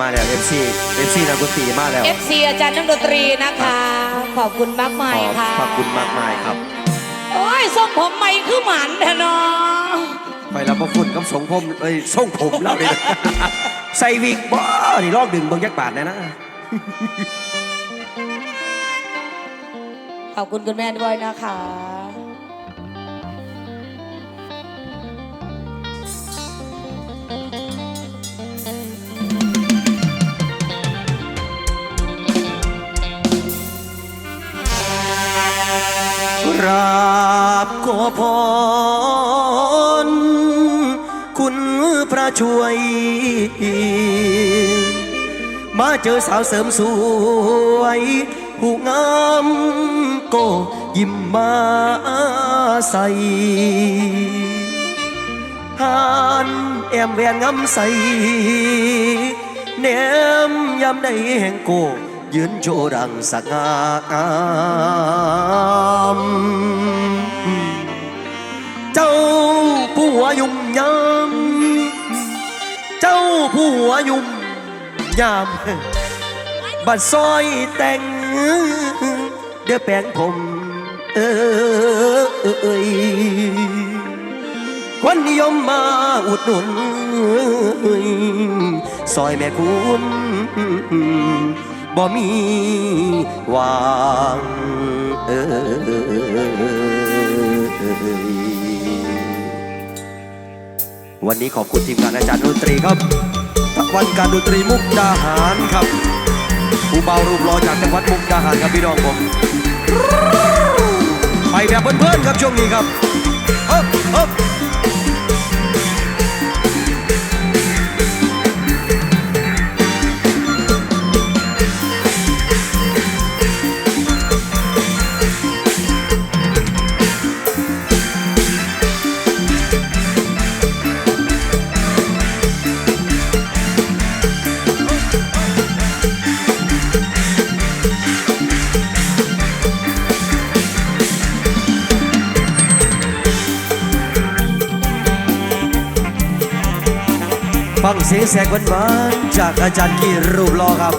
มาแล้วเอฟซีเอฟซีนักดนตรีมาแล้ว FC อาจารย์นักดนตรีนะคะ ขอบคุณมากมายขอบค่ะขอบคุณมากมายครับโอ้ยทรงผมใหม่คือหมันแท้เนาะไปรับพระคุณกับสงผมเอ้ยส่งผมแล้วเลยใส่วิกบ่นี่ลอกดึงเบิ่งยักบาทแน่นะขอบคุณคุณแม่ด้วยนะคะ ราบขอพร คุณพระช่วย มาเจอสาวเสริมสวยผู้งามก็ยิ้มมาใส่หานแอมแวนงำใสแนมยามใดแห่งโก ยืนโชว์ดังสง่างามเจ้าผู้หัวยุ่มยามเจ้าผู้หัวยุ่มยามบัดซอยแต่งเดี๋ยวแปลงผมเอ้ยคนนิยมมาอุดหนุนซอยแม่คุณ บ่มีวางเอ้ยวันนี้ขอบคุณทีมงานอาจารย์ดนตรีครับตะวันการดนตรีมุกดาหารครับผู้เบารูปรอจากจังหวัดมุกดาหารครับพี่น้องผม ไปแบบเพื่อนๆครับช่วงนี้ครับเฮ้บเฮ้บ ฟังเสียงแสกหวานจากอาจารย์กีรูปรอครับ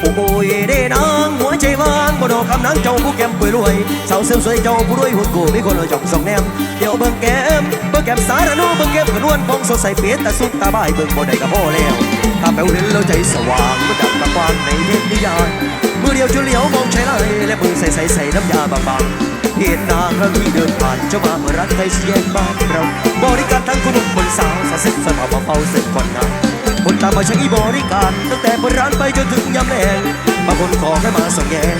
โอ้ยเด้นางหัวใจวางบ่ดอกคำนางเจ้าผู้แก้มป่วยรวยสาวเสริมสวยเจ้าผู้รวยหุ่นกูมีคนละจ่องสองแนมเดี๋ยวเบิ่งแก้ม ก้มสารนุเบิ่งแก้มขนวนพองสดใสเปียตาสุกตาบ่ายเบิ่งบ่ได้ก็พอแล้ว ถ้าแปลวเห็นแล้วใจสว่างมันดับตะกวางในเทพนิยายมือเดียวจะเลี้ยวมองใช้ไรและมือใส่ใส่ใส่น้ำยาบางๆเห็นนางครั้งที่เดินผ่านเจ้ามาเมื่อรักใครเสียงบ้านเรา บริการทั้งคุณหนุ่มคนสาวสะเซ็ตสนอมาเฝ้าเสร็จก่อนนะคนตามมาใช้บริการ ตั้งแต่เปิดร้านไปจนถึงยามแลง บางคนขอแค่มาส่งแยง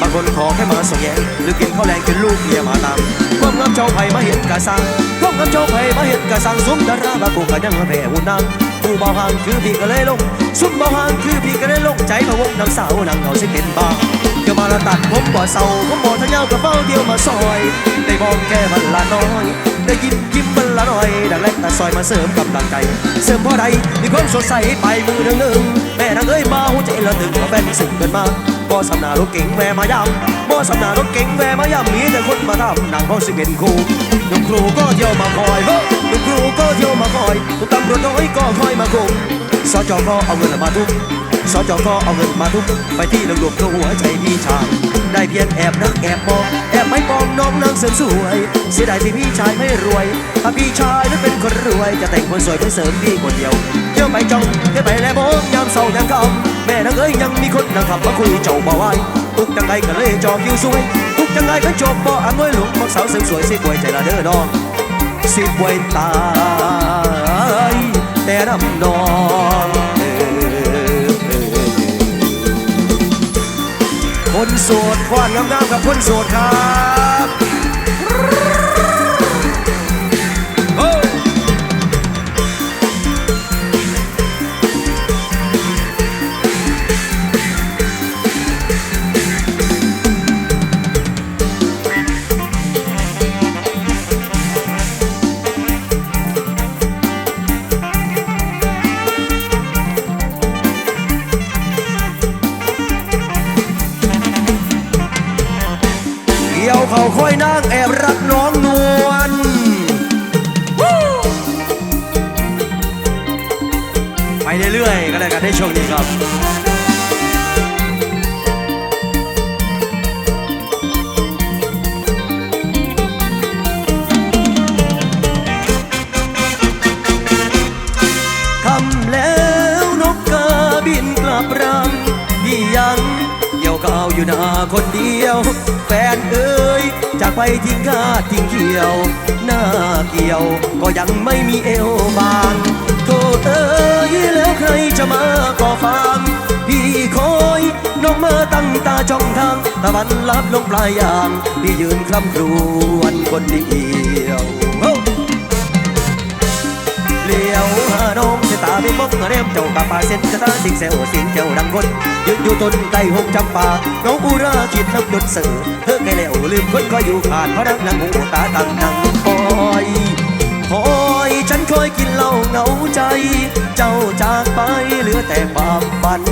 บางคนขอแค่มาส่งแยงหรือกินข้าวแรงกินลูกเมียมาตามความงามเจ้าไผ่มาเห็นกะสังความงามเจ้าไผ่มาเห็นกะสังซุ้มดาราบากูกะยังแผ่หุ่นนางผู้เบาห่างคือพี่ก็เลยลงซุ้มเบาห่างคือพี่ก็เลยลงใจพะวงนางสาวนางเขาสิเป็นบ้า มาละตัดผมบ่เศร้าผมบ่ทะยากระเป๋าเดียวมาซอย ได้มองแค่มันละน้อย ได้ยินยิ้มมันละน้อย ดังแรกตาซอยมาเสริมกำลังใจ เสริมพอใดมีความสดใสไปมือหนึ่งหนึ่งแม่นางเอ้ยมาหัวใจละตึงมาแฟนที่สึกเกินมาบ่สำนารถเก่งแม่มายำบ่สำนารถเก่งแม่มายำมีแต่คนมาทำนางเขาสิเป็นครูนุ่มครูก็เที่ยวมาคอยเฮ้ยนุ่มครูก็เที่ยวมาคอยตุ้ตำรวจน้อยก็คอยมาคุมสจก็เอาเงินมาทุบ สจกเอาเงินมาทุบไปที่ระดมตัวหัวใจพี่ชายได้เพียงแอบนักแอบมองแอบไม่มองน้องนางเสริมสวย เสียดายที่พี่ชายไม่รวย ถ้าพี่ชายนั้นเป็นคนรวย จะแต่งคนสวยไปเสริมพี่คนเดียวเที่ยวไปจองเที่ยวไปแล้วมองยามเศร้ายามคำแม่นางเอ้ยยังมีคนนางขับมาคุยเจ้าบ่าวไว้ตุกจังไงก็เลยจองคิวสวยตุกจังไงก็จบบ่อันน้อยหลงมักสาวเสริมสวยสิป่วยใจละเด้อน้องสิป่วยตายแต่น้ำนอง คนโสดควานงามๆกับคนโสดครับ อยู่หน้าคนเดียว แฟนเอ่ยจากไปทิ้งข้าทิ้งเกี่ยว หน้าเกี่ยว ก็ยังไม่มีเอวบางโทษเอ่ยแล้วใครจะมาก่อฟังพี่คอยน้องมาตั้งตาจ้องทางตะวันลับลงปลายยางพี่ยืนคลำครวนคนเดียว น้องสายตาไม่มองเรียมเจ้าตาปาเส้นจะตาสิงเซลเสียงเจ้าดังคนยืนอยู่ต้นไก่หงจำปาน้องอุราคิดนับจนเสือเธอไกลแล้วลืมคนก็อยู่ขาดเพราะนักนางหูตาตั้งนางคอยคอยฉันคอยกินเหล้าเหงาใจ เจ้าจากไปเหลือแต่ความฝัน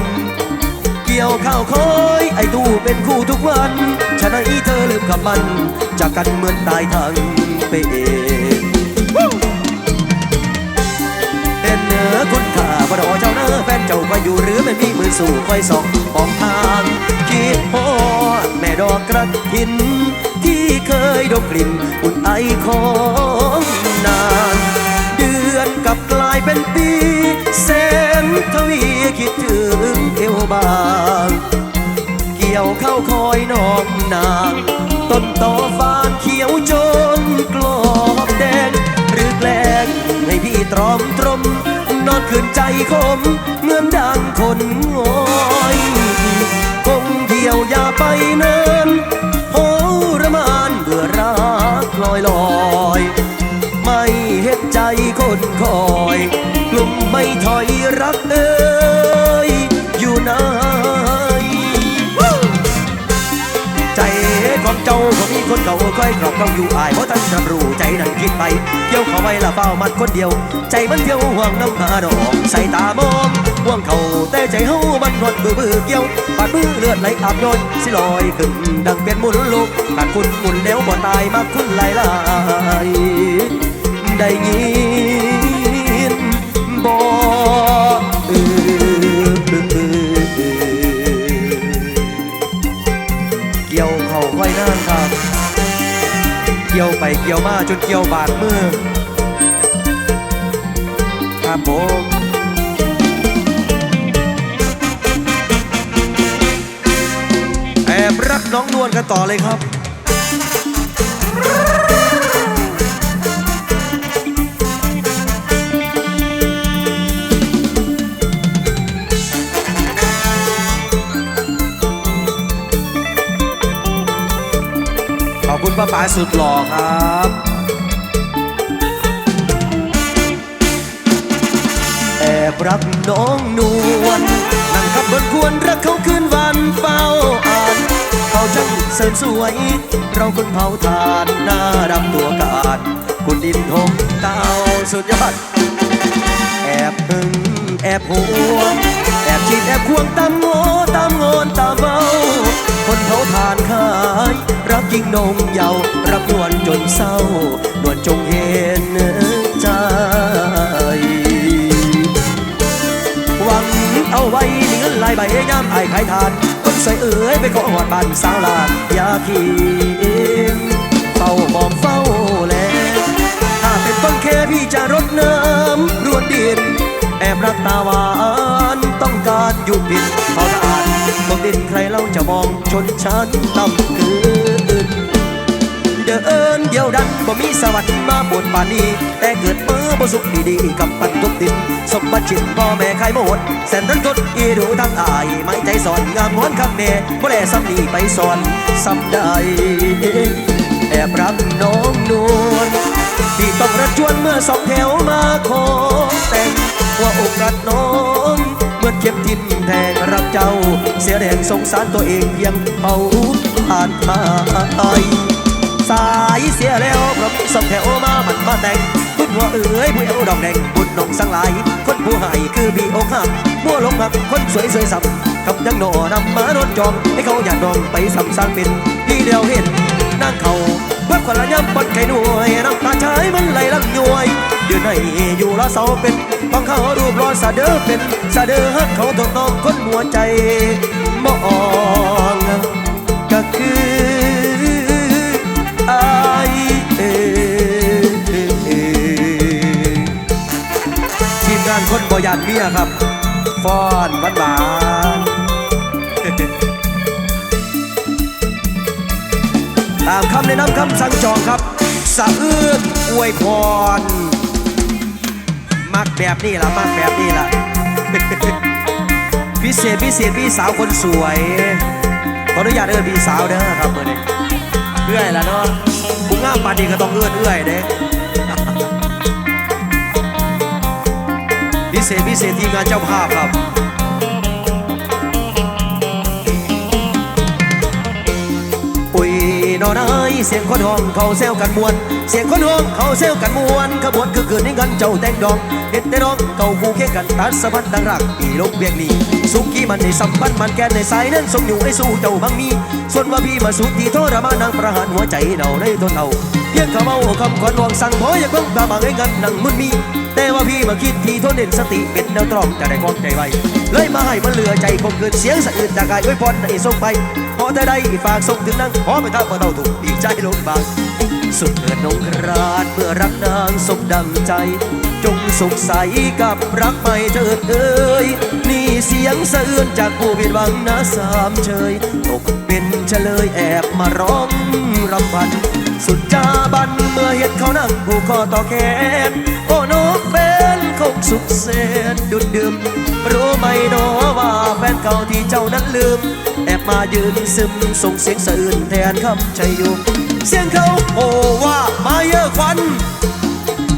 เกี่ยวข้าวคอยไอ้ตู้เป็นคู่ทุกวันฉะนั้นเธอลืมกับมัน จากกันเหมือนตายทั้งเป็นเป็น เนื้อคนข่าบ่รอเจ้าเนอแฟนเจ้าก็อยู่หรือไม่มีมือสู่คอยส่องมองทางคิดฮอดแม่ดอกกระถิน ที่เคยดมกลิ่นอุ่นไอของนาน เดือนกับกลายเป็นปีแสนทวีคิดถึงเอวบางเกี่ยวเข้าคอยน้องนาง ต้นตอฟานเขียวจนกลอบแดงหรือแกล้งให้พี่ตรอมตรม คืนใจคมเหมือนดังคนงอยคงเที่ยวอย่าไปเนินโหระมานเบื่อรักลอยลอย ไม่เห็นใจคนคอย เก่าค่อยกรอบเก่าอยู่อายเพราะท่านรับรู้ใจนั้นคิดไปเกี่ยวเขาไว้ละเฝ้ามัดคนเดียว ใจมันเที่ยวห่วงน้ำหาดอกใส่ตามองห่วงเขาแต่ใจเฮามันหดมือบือเกี่ยวปาดมือเลือดไหลอาบโยสิลอยขึ้นดังเป็นมุนลูกขาดคุณหมุนแล้วบ่ตายมาคุณไหลลายได้ยิน เกี่ยวไปเกี่ยวมาจนเกี่ยวบาดมือครับผมแอบรักน้องนวลกันต่อเลยครับ คุณป้าป๋าสุดหล่อครับแอบรักน้องนวลนั่งขับบนควรรักเขาคืนวันเฝ้าอ่านเขาช่างเสริมสวย เราคนเผาทานน้าดำตัวกาดคุณดินทงเต้าสุดยอดแอบหึงแอบหวงแอบจีบแอบควงตามมโง นงเยาวรักนวลจนเศร้านวลจงเห็นใจ หวังเอาไว้มีเงินหลายใบย่ามไอ้ขายทาน คนใสวยเอ๋ยไปขอหอดบ้านสาวลานอยาขีเฝ้ามองเฝ้าแลถ้าเป็นต้นแค่พี่จะรดน้ำรวนดิน แอบรักตาหวานต้องการหยุดดินเฝ้าทานตกดินใครเล่าจะมองชนชั้นต่ำเกิ นเดินเดียวดันบ่มีสวัสดิ์มาบนป่านนี้ แต่เกิดเมื่อบ่สุขดีๆกับปันทุกดินสมบัติชินพ่อแม่ใครหมดแสนรันทดอีดูทั้งอายไม่ใจสอนงามงอนคำเน่บ่แลซ้ำนีไปสอนซ้ำใดแอบรักน้องนวลที่ต้องระชวนเมื่อสองแถวมาขอแต่งว่าอกาสน้องเมื่อเข็มทิ่มแทงรักเจ้า เสียแรงสงสารตัวเองเพียงเป่าผ่านทาย สายเสียแล้วเพราะมีสองแถวมามันมาแต่งคุณหัวเอ๋ยผู้เอวดอกแดงบุญนองสังหลาย คนผู้ให้คือพี่อกหักมัวลงหักคนสวยสวยสับคำยังหนอนำมาโดนจองให้เขาอยากดองไปสำสร้างเป็นที่เดียวเห็นนางเขาเพื่อคนละย้ำปนไข่หน่วยน้ำตาชายมันไหลลังย้วยเดือนไหนอยู่ละเสาเป็นของเขารูปรอสะเดอเป็นสะเดอฮักเขาทนน้องคนหัวใจมอ คนบอยานเมียครับฟอนบ้านบานตามคำแนะนำคำสั่งจองครับสะอื้นอวยพร มักแบบนี้ล่ะ มักแบบนี้ล่ะ พิเศษพิเศษพี่สาวคนสวย ขออนุญาตเอื้อพี่สาวเด้อครับเมื่อนี้เอื้อยละเนาะผู้งามปานนี้ก็ต้องเอื้อนเอื้อยเด้ พิเศษพิเศษทีมงานเจ้าภาพครับอุ้ยนอนไอเสียงคนห้องเขาเซลกันมวน เสียงคนห้องเขาเซลกันมวนขบวนคือคืนนี้กันเจ้าแต่งดองเห็ดแต่น้องเก่าคู่เคียงกันตัดสะพันดังรักปีลกเบียงลีสุกี้มันในสัมพันธ์มันแกนในสายนั้นทรงอยู่ไอ้สู้เจ้าบังมี ส่วนว่าพี่มาสุขที่ทรมานนางประหารหัวใจเดาในทนเอาเพียงคำเอาคำขวัญวางสั่งพออย่าเพิ่งตาบางให้กันนั่งมึนมี แต่ว่าพี่มาคิดที่ทนเด่นสติเป็นแนวตรองจะได้ความใจไวเลยมาให้มันเหลือใจคงเกินเสียงสะอื้นจากกายไว้พรในส่งไปพอแต่ได้ฝากส่งถึงนางขอไปทักมาเท่าถูกดีใจลงบาง สุดเกิดนงราชเมื่อรักนางสมดังใจ จงสุขใสกับรักไม่เจิดเอ่ยนี่เสียงสะอื้นจากผู้ผิดหวังนะสามเชยตกเป็นเฉลยแอบมาร้องรำพัน สุดจาบันเมื่อเห็นเขานั่งผูกคอต่อแขนโอ้นกเป็นคงสุขเสนดุดดื่มรู้ไหมเนอว่าแฟนเก่าที่เจ้านั้นลืม แอบมายืนซึมส่งเสียงสะอื้นแทนคำชัยอยู่เสียงเขาโอ้ว่ามาเยอะควัน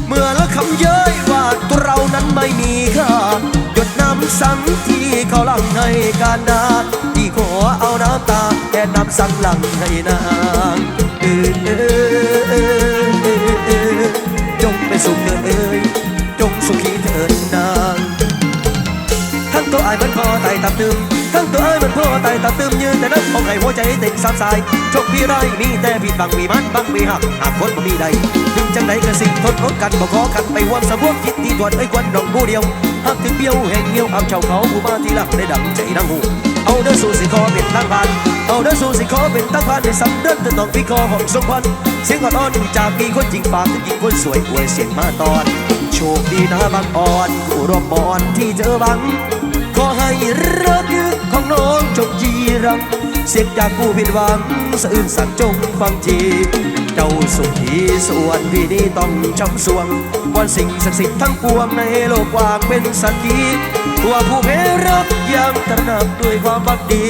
เมื่อละคำเย้ยว่าตัวเรานั้นไม่มีค่าหยดน้ำสังที เขาลังให้การดาที่ขอเอาน้ำตาแทนน้ำสังหลังให้นางเออเออเออเออจงไปสุขเถิดเอ่ยจงสุขีเถิดนางทั้งตัวไอ้ายมันพอไตตับตึมทั้งตัวไอ้ายมันพอไตตับตึมยืนแต่นั้นของไอ้หัวใจเต็งสามสายโชคพี่ไรมีแต่ผิดบังมีมันบังมีหักหากคนบ่มีใดถึงจังใดก็สิ่งทนทนกันบ่ขอกันไปห่วงสะบวกคิดที่ตรวจไอ้ควันดอกผู้เดียว หากถึงเบี้ยวแห่งเงี้ยวเอาเจ้าเขาผู้มาที่หลักได้ดังใจนังหูเอาเด้อสู่สิขอเป็นตั้งพันเอาเด้อสู่สิขอเป็นตั้งพันในสำเด็จต้องพี่คอหองสมพันเสียงอ่อนจากมีคนจริงปากถึงหญิงคนสวยอวยเสียงมาตอน โชคดีนะบางอ่อนผู้รวมบอนที่เจอบัง ขอให้รักของน้องจงจีรังเสียงจากผู้ผิดหวังสะอื้นสั่งจงฟังทีเจ้าสุขีส่วนพี่นี้ต้องช้ำสวงวันสิ่งศักดิ์สิทธิ์ทั้งปวงในโลกกว้างเป็นสักขีว่าผู้เพรักยังตระหนักด้วยความบักดี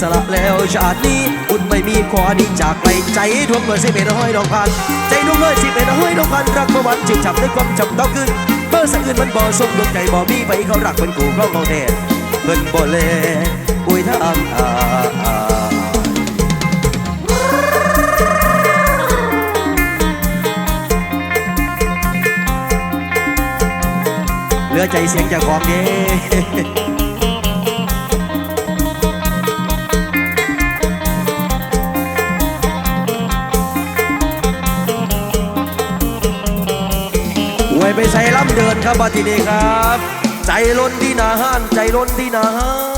สละแล้วชาตินี้อุ่นไม่มีขอดีจากไปใจดวงเมื่อสิเป็นห้อยดอกพัน ใจดวงเมื่อสิเป็นห้อยดอกพันรักเมื่อวันจึงจับด้วยความจำต้องขึ้น เมื่อสักอื่นมันบ่สมดวงใจบ่มีไปเขารักเป็นกูกล้องเขาแท้เพิ่นบ่เลอุ้ยทางอาเหลือใจเสียงจากของเด้ ครับบัดทีนี้ครับ ใจล้นที่นาห้านใจล้นที่นาห้าน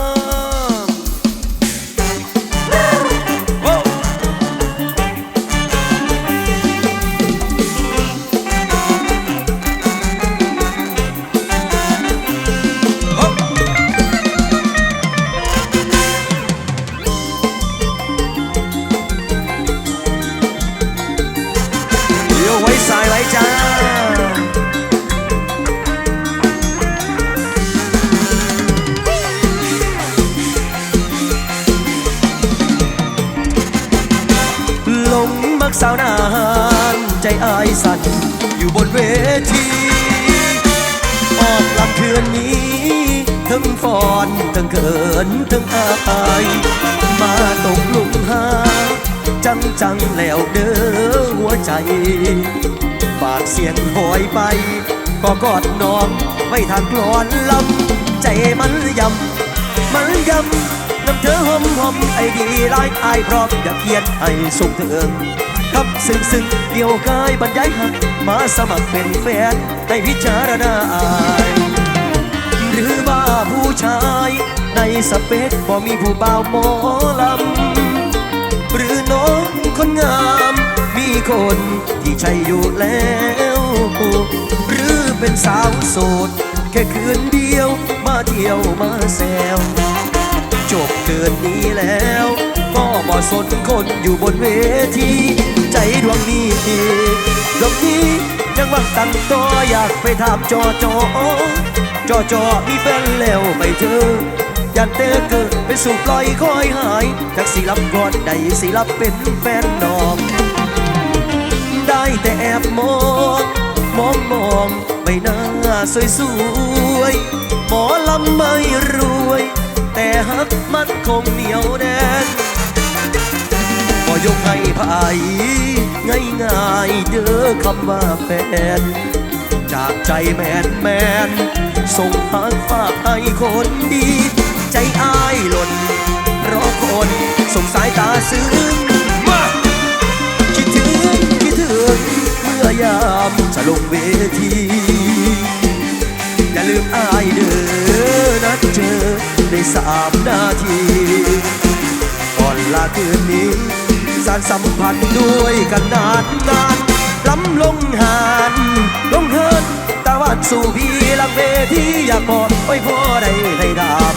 อนทั้งเขินทั้งอายมาตกหลุมหา จังจังแล้วเด้อหัวใจ ฝากเสียงหอยไป ก็กอดน้องไว้ทางกลอนลำ ใจมันยำ มันยำน้ำเธอหอมหอมไอดีไลายอายพร้อมอยากเขียนให้สุขเถิงครับซึ้งซึ้งเกี่ยวกายบรรยายหักมาสมัครเป็นแฟนให้พิจารณาอาย ผู้ชาย ในสเปคบ่มีผู้บ่าวหมอลำ หรือน้องคนงาม มีคนที่ใช่อยู่แล้ว หรือเป็นสาวโสด แค่คืนเดียวมาเที่ยวมาแซวจบเกินนี้แล้ว ก็บ่สนคนอยู่บนเวที ใจดวงนี้ดวงนี้ยังวังตั้งตัวอยากไปถามจอจอ จอจอมีแฟนแล้วไหม่เธอยันเตอเกิดเป็นสู่ปล่อยคอยหายจากสีลับก่อนใดสีลับเป็นแฟนน้อง ได้แต่แอบมองมองมองใบหน้าสวยสวยหมอลำไม่รวย แต่ฮักมันคงเหนียวแน่นก็ยกให้ภายง่ายง่ายๆเด้อคำว่าแฟนจากใจแมนแมน ส่งทางฝากให้คนดี ใจอ้ายหล่นรอคนส่งสายตาซึ้งมาคิดถึงคิดถึงเมื่อยามจะลงเวที อย่าลืมอายเด้อนัดเจอในสามนาทีก่อนลาคืนนี้สารสัมพันธ์ด้วยกันนานนานล้ำลงหานลงเฮิน ตะวันสู่พี่ลังเวทีอยากบอกไว้พอได้ได้ดาม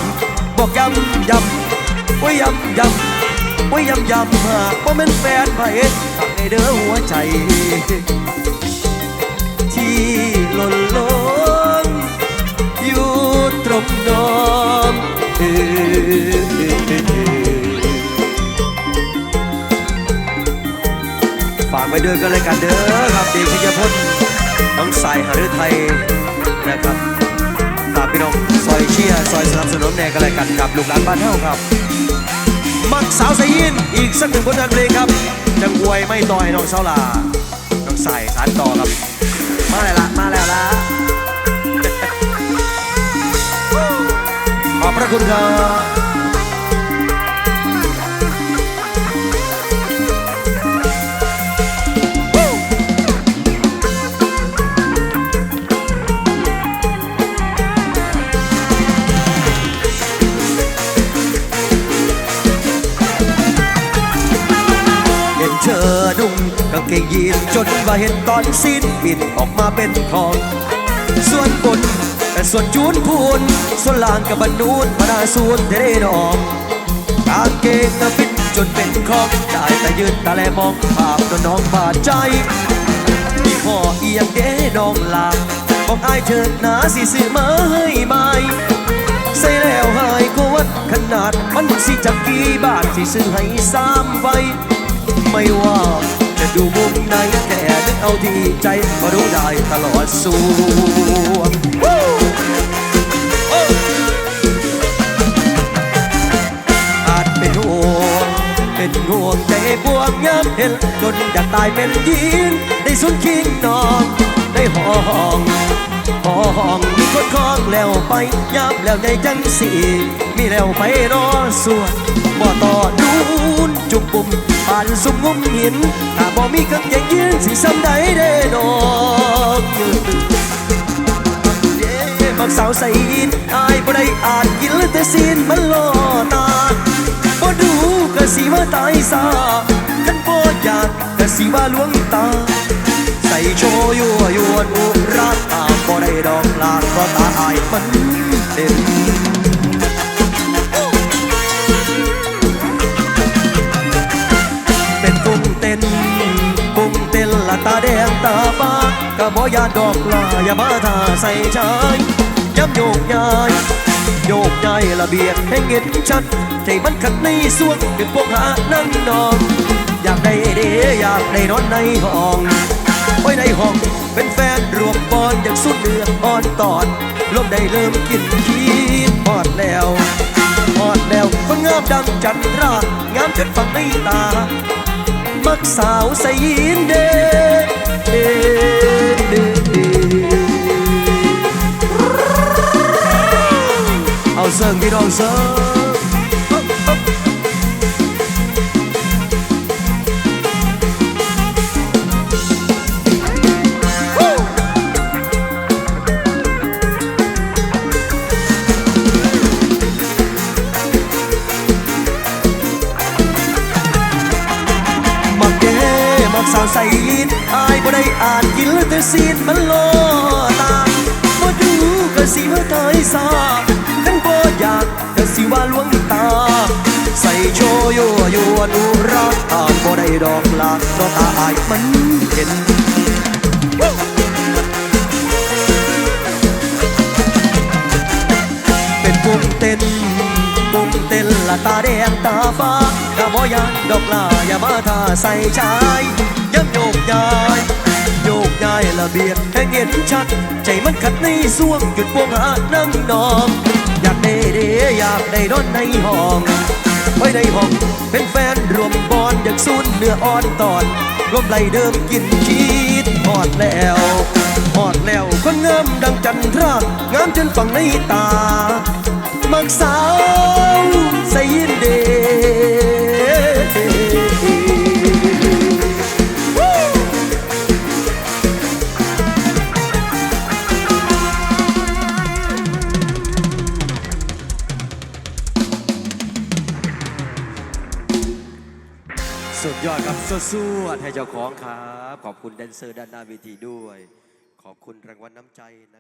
บอกย้ำย้ำไว้ย้ำย้ำไว้ย้ำย้ำหากว่าเป็นแฟนไผ่ทำให้เด้อหัวใจ ที่หล่นลงอยู่ตรงนองเอฝากไว้ด้วยกันเลยกันเด้อครับเด็กพิยพจน์ น้องสายหฤทัยนะครับฝากพี่น้องซอยเชียร์ซอยสนับสนุนแน่กันเลยกันครับลูกหลานบ้านเฮาครับ มักสาวสายินอีกสักหนึ่งผลงานเพลงครับ จังอวยไม่ต่อยน้องสาลา น้องสายสารต่อครับ มาแล้วละมาแล้วละขอบพระคุณครับ ยีนจนว่าเห็นตอนสิ้นปิดออกมาเป็นของ ส่วนบนแต่ส่วนจูนพูน ส่วนล่างกับบรรนูนมาดาสูนเทเรนออกกางเกงนะฟิตจนเป็นของได้แต่ยืนตาแลมองภาพตัวน้องบาดใจมีพ่อเอียงเด้น้องลาบอกอายเถิดหนาสิซื้อมาให้ไหมใส่แล้วหายกวัดขนาด มันสิจักกี่บาทที่ซื้อให้สามใบไม่ว่า จะดูมุมไหนแค่นึกเอาที่ใจก็รู้ได้ตลอดสู่อาจเป็นห่วงเป็นห่วงใจบวงย้ำเห็นจนอยากตายเป็นยินได้สุนคิงนอนได้ห้องห้องมีคนคล้องแล้วไปยับแล้วในจังสีมีแล้วไปรอสวดบ่ต่อดูน จุบปุ่มผ่านสุมงุมหินถ้าบ่มีกางเกงยีนสิซ้ำใดเด้ดอกมักสาวใส่ยินอายบ่ได้อ่านกินแต่ซีนมันล่อตาบ่ดูก็สิว่าตายซาคันบ่อยากก็สิว่าลวงตา ใส่โชยั่วยวนอุราตาบ่ได้ดอกลานก็ตาอายมันเด่น ก็บ่ยาดอกลาอย่ามาท่าใส่ชายย้ำโยกย้ายโยกย้ายระเบียบให้เห็นชัดใจมันขัดในส่วงเป็นพวกหานั่งนอนอยากได้เดอยากได้นอนในห้องไว้ในห้องเป็นแฟนรวมบอลอย่างสุดเดืออ่อนตอนลมได้เริ่มกินขีดพอดแล้วพอดแล้วคนงามดังจันทรางามจนฟังในตา มักสาวใส่ยินเอกเด้บอกสาวใส่ลีนอายบ่ได้อ่านกินแล้วแต่ซีนมันโลตาบ่ดูก็สิว่าตายซาคันบ่อยากก็สิว่าลวงตา ใส่โชยัวยัวดูรักอ่านบ่ได้ดอกลาเพราะตาอายมันเห็นเป็นปุ่มเต้นปุ่มเต้นละตาแดงตาฟ้า กะบ่ยานดอกลาอย่ามาท่าใส่ชายย้ำโยกย้ายโยกย้ายละเบียดให้เห็นชัด ใจมันขัดในส่วงหยุดพวงหานั่งนอง อยากได้เดอยากได้นอนในห้องไว้ในห้องเป็นแฟนรวมบอนอยากสูนเนื้ออ่อนตอนรวมไหลเดิมกินชีดหอดแล้วหอดแล้วคนงามดังจันทรางามจนฝังในตา มักสาวใส่ยินเด สู้ๆให้เจ้าของครับ ขอบคุณแดนเซอร์ด้านหน้าเวทีด้วย ขอบคุณรางวัลน้ำใจนะครับ